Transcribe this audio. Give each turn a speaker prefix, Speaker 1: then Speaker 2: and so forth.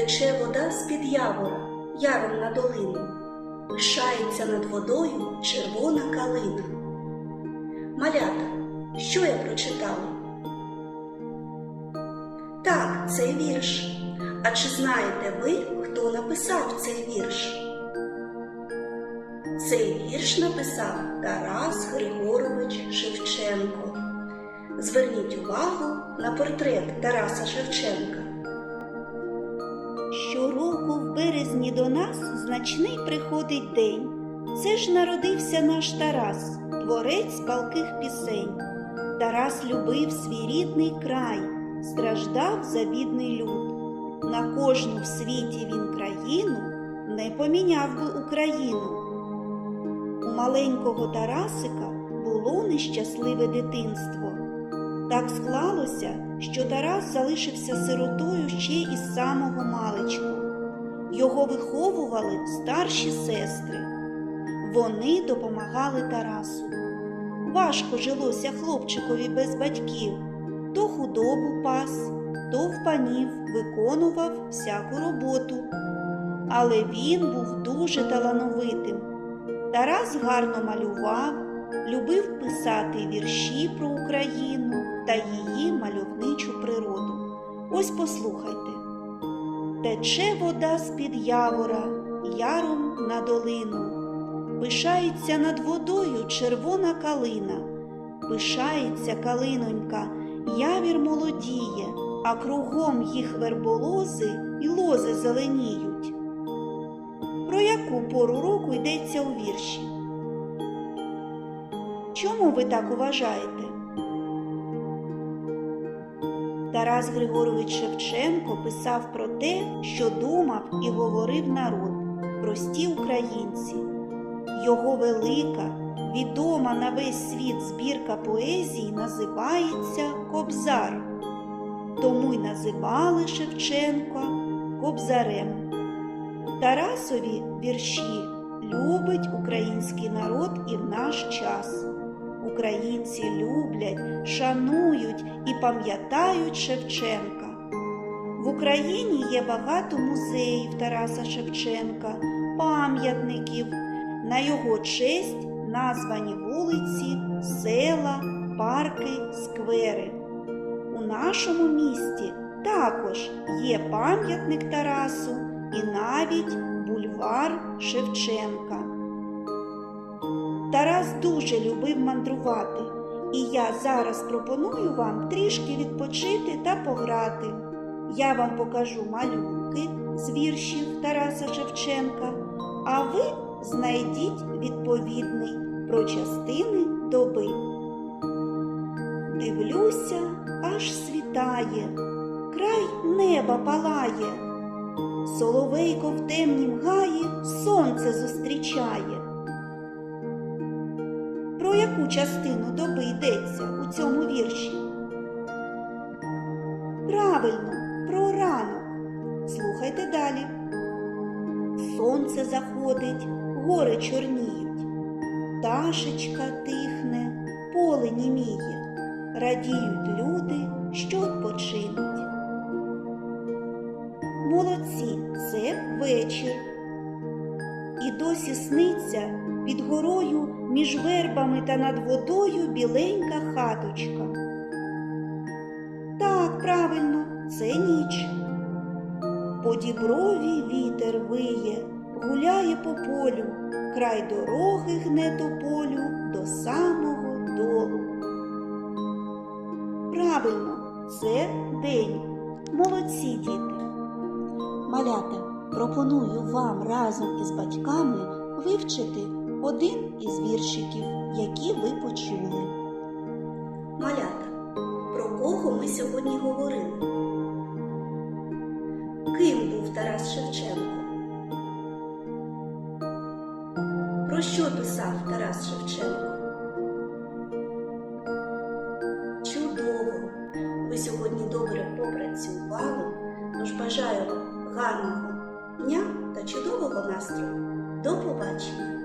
Speaker 1: Тече вода з-під явора, яром на долину, пишається над водою червона калина. Малята, що я прочитала? Так, це вірш. А чи знаєте ви, хто написав цей вірш? Цей вірш написав Тарас Григорович Шевченко. Зверніть увагу на портрет Тараса Шевченка.
Speaker 2: Щороку в березні до нас значний приходить день. Це ж народився наш Тарас, творець палких пісень. Тарас любив свій рідний край, страждав за бідний люд. На кожну в світі він країну не поміняв би Україну. У маленького Тарасика було нещасливе дитинство. Так склалося, що Тарас залишився сиротою ще із самого маличку. Його виховували старші сестри. Вони допомагали Тарасу. Важко жилося хлопчикові без батьків. То худобу пас, то в панів виконував всяку роботу. Але він був дуже талановитим. Тарас гарно малював, любив писати вірші про Україну та її мальовничу природу. Ось послухайте. Тече вода з-під явора, яром на долину. Пишається над водою червона калина. Пишається калинонька, явір молодіє, а кругом їх верболози і лози зеленіють. Про яку пору року йдеться у вірші? Чому ви так вважаєте? Тарас Григорович Шевченко писав про те, що думав і говорив народ, прості українці. Його велика, відома на весь світ збірка поезії називається Кобзар. Тому й називали Шевченка Кобзарем. Тарасові вірші любить український народ і в наш час. Українці люблять, шанують і пам'ятають Шевченка. В Україні є багато музеїв Тараса Шевченка, пам'ятників. На його честь названі вулиці, села, парки, сквери. У нашому місті також є пам'ятник Тарасу і навіть бульвар Шевченка. Тарас дуже любив мандрувати, і я зараз пропоную вам трішки відпочити та пограти. Я вам покажу малюнки з віршів Тараса Шевченка, а ви знайдіть відповідний про частини доби. Дивлюся, аж світає, край неба палає, соловейко в темнім гаї сонце зустрічає. Яку частину доби йдеться у цьому вірші? Правильно, про ранок. Слухайте далі. Сонце заходить, гори чорніють, пташечка тихне, поле німіє, радіють люди, що відпочинуть. Молодці, це вечір. І досі сниться під горою між вербами та над водою біленька хаточка. Так, правильно, це ніч. По діброві вітер виє, гуляє по полю, край дороги гне тополю до самого долу. Правильно, це день. Молодці діти. Малята, пропоную вам разом із батьками вивчити один із віршиків, які ви почули.
Speaker 1: Малята, про кого ми сьогодні говорили? Ким був Тарас Шевченко? Про що писав Тарас Шевченко?
Speaker 2: Чудово! Ви сьогодні добре попрацювали, тож бажаю вам гарного дня та чудового настрою. До побачення!